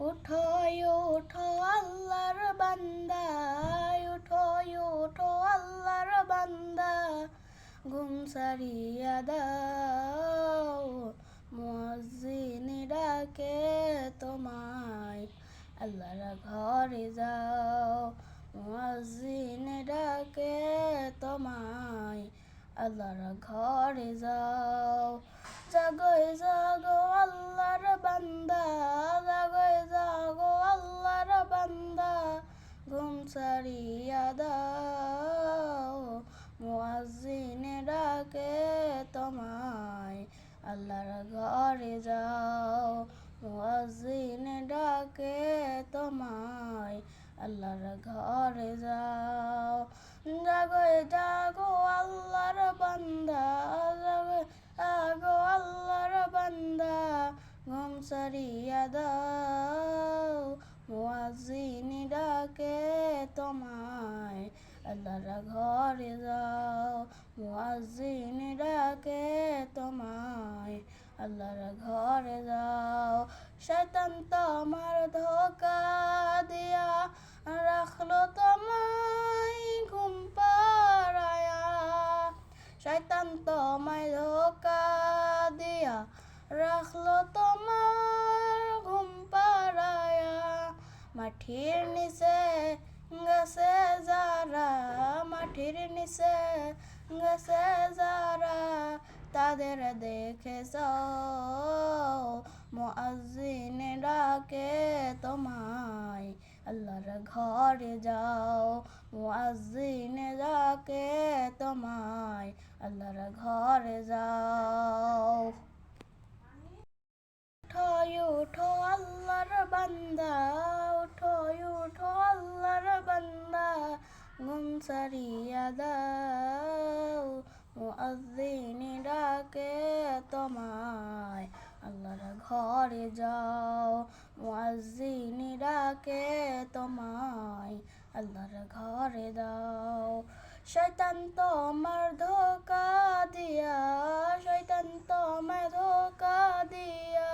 উঠো উঠো আল্লাহর বান্দা উঠো উঠো আল্লাহর বান্দা ঘুম সারিয়া দাও। মুয়াজ্জিন ডাকে তোমায়? আল্লাহর ঘরে যাও। মুয়াজ্জিন ডাকে তোমায়? আল্লাহর ঘরে যাও। জাগো জাগো আল্লাহর বান্দা সারিয়া দাও মুয়াজ্জিন ডাকে তোমায় আল্লাহর ঘরে যাও মুয়াজ্জিন ডাকে তোমায় আল্লাহর ঘরে যাও। জাগো জাগো আল্লাহর বান্দা, জাগো জাগো আল্লাহর বান্দা, ঘুম সারিয়া দাও মুয়াজ্জিন ডাকে তোমায় আল্লাহর ঘরে যাও মুয়াজ্জিন ডাকে তোমায়? আল্লাহর ঘরে যাও, শয়তান তোমার ধোকা দিয়া রাখল তোমায় ঘুম পাড়ায়া। শয়তান তোমায় ধোকা দিয়া রাখল তোমার ঘুম পাড়ায়া। মাটির নিচে গেছে যারা তাদের দেখে যাও মুআজ্জিন ডাকে, তোমায় আল্লাহর ঘরে যাও। মুআজ্জিন ডাকে, তোমায় আল্লাহর ঘরে যাও। উঠো উঠো আল্লাহর বান্দা, উঠো উঠো আল্লাহর বান্দা। ঘুম সারিয়া দাও। মুআজ্জিন ডাকে তোমায়। আল্লাহর ঘরে যাও মুআজ্জিন ডাকে তোমায়। আল্লাহর ঘরে দাও। শয়তান তোমার ধোকা দিয়া, শয়তান তোমার ধোকা দিয়া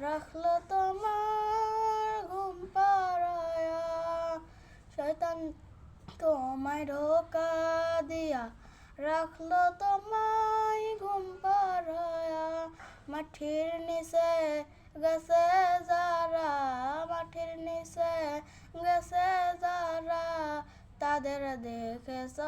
রাখল তোমার ঘুম পাড়ায়া। শয়তান তোমায় ধোকা দিয়া রাখল তোমায় ঘুম পাড়ায়া। মাঠির নিচে গেছে যারা, মাঠির নিচে গেছে যারা, তাদের দেখেছ।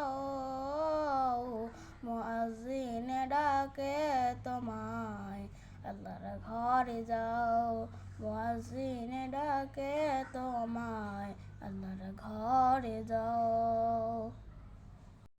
মুআজিনে ডাকে, তোমায় আল্লাহর ঘরে যাও। মুআজিনে ডাকে, তোমায় আল্লাহর ঘরে যাও।